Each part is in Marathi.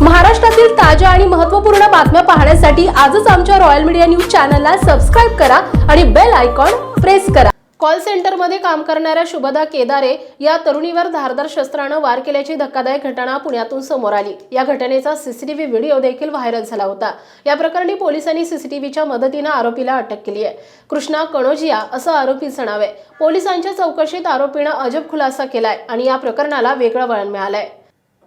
महाराष्ट्रातील ताज्या आणि महत्त्वपूर्ण बातम्या पाहण्यासाठी आजच आमच्या रॉयल मीडिया न्यूज चॅनलला सबस्क्राईब करा आणि बेल आयकॉन प्रेस करा. कॉल सेंटरमध्ये काम करणाऱ्या शुभदा केदारे या तरुणीवर धारदार शस्त्रानं वार केल्याची धक्कादायक घटना पुण्यातून समोर आली. या घटनेचा सीसीटीव्ही व्हिडिओ देखील व्हायरल झाला होता. या प्रकरणी पोलिसांनी सीसीटीव्हीच्या मदतीनं आरोपीला अटक केली आहे. कृष्णा कणोजिया असं आरोपीचं नाव आहे. पोलिसांच्या चौकशीत आरोपीनं अजब खुलासा केलाय आणि या प्रकरणाला वेगळं वळण मिळालंय.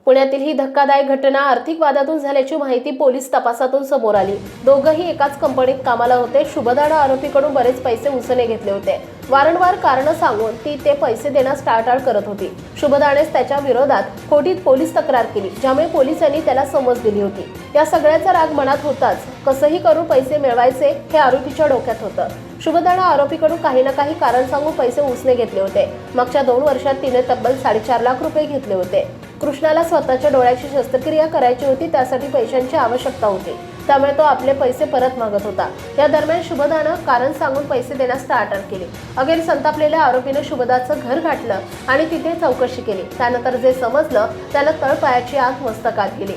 पुण्यातील ही धक्कादायक घटना आर्थिक वादातून झाल्याची माहिती पोलीस तपासातून समोर आली. दोघंही एकाच कंपनीत कामाला होते. शुभदानं आरोपीकडून बरेच पैसे उसने घेतले होते. वारंवार कारणं सांगून ती ते पैसे देण्यास टाळटाळ करत होती. शुभदानेच त्याच्या विरोधात खोटीत पोलीस तक्रार केली ज्यामुळे पोलिसांनी त्याला समज दिली होती. या सगळ्याचा राग मनात होताच कसंही करून पैसे मिळवायचे हे आरोपीच्या डोक्यात होतं. शुभदानं आरोपीकडून काही ना काही कारण सांगून पैसे उसने घेतले होते. मागच्या दोन वर्षात तिने तब्बल साडेचार लाख रुपये घेतले होते. कृष्णाला स्वतःच्या डोळ्याची शस्त्रक्रिया करायची होती त्यासाठी पैशांची आवश्यकता होती. त्यामुळे तो आपले पैसे परत मागत होता. या दरम्यान शुभदानं कारण सांगून पैसे देण्यास टाळाटाळ केली. अखेर संतापलेल्या आरोपीनं शुभदाचं घर गाठलं आणि तिथे चौकशी केली. त्यानंतर जे समजलं त्याला तळपायाची आग मस्तकात गेली.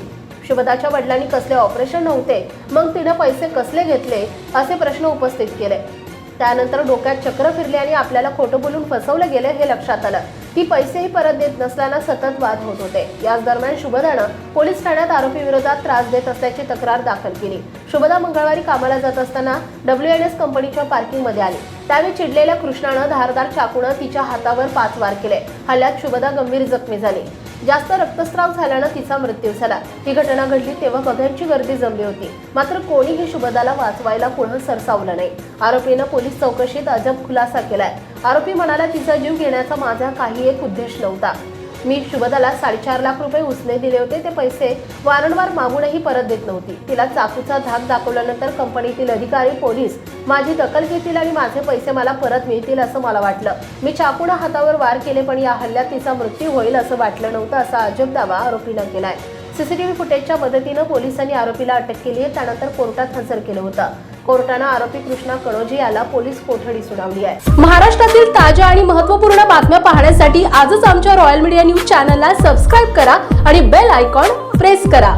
शुभदाच्या वडिलांनी कसले ऑपरेशन नव्हते मग तिनं पैसे कसले घेतले असे प्रश्न उपस्थित केले. त्यानंतर डोक्यात चक्र फिरले आणि आपल्याला खोटं बोलून फसवलं गेलं हे लक्षात आलं. ती पैसेही परत देत नसल्यानं सतत वाद होत होते. याच दरम्यान शुभदानं पोलीस ठाण्यात आरोपी विरोधात त्रास देत असल्याची तक्रार दाखल केली. शुभदा मंगळवारी कामाला जात असताना डब्ल्यू एन एस कंपनीच्या पार्किंगमध्ये आली. त्यावेळी चिडलेल्या कृष्णानं धारदार चाकूनं तिच्या हातावर पाच वार केले. हल्ल्यात शुभदा गंभीर जखमी झाली. जास्त रक्तस्राव झाल्यानं तिचा मृत्यू झाला. ही घटना घडली तेव्हा बघ्यांची गर्दी जमली होती. मात्र कोणीही शुभदाला वाचवायला पुढे सरसावलं नाही. आरोपीनं पोलीस चौकशीत अजब खुलासा केलाय. आरोपी म्हणाला तिचा जीव घेण्याचा माझा काही एक उद्देश नव्हता. मी शुभदाला साडेचार लाख रुपये उसने दिले होते. ते पैसे वारंवार मागूनही परत देत नव्हती. तिला चाकूचा धाक दाखवल्यानंतर कंपनीतील अधिकारी पोलीस माझी दखल घेतील आणि माझे पैसे मला परत मिळतील असं मला वाटलं. मी चाकून हातावर वार केले पण या हल्ल्यात तिचा मृत्यू होईल असं वाटलं नव्हतं असा अजब दावा आरोपीनं केलाय सीसीटीव्ही फुटेजच्या मदतीनं पोलिसांनी आरोपीला अटक केली आहे त्यानंतर कोर्टात हजर केलं होतं. कोर्टानं आरोपी कृष्णा कणोजी याला पोलीस कोठडी सुनावली आहे. महाराष्ट्रातील ताज्या आणि महत्त्वपूर्ण बातम्या पाहण्यासाठी आजच आमच्या रॉयल मीडिया न्यूज चॅनलला सबस्क्राईब करा आणि बेल आयकॉन प्रेस करा.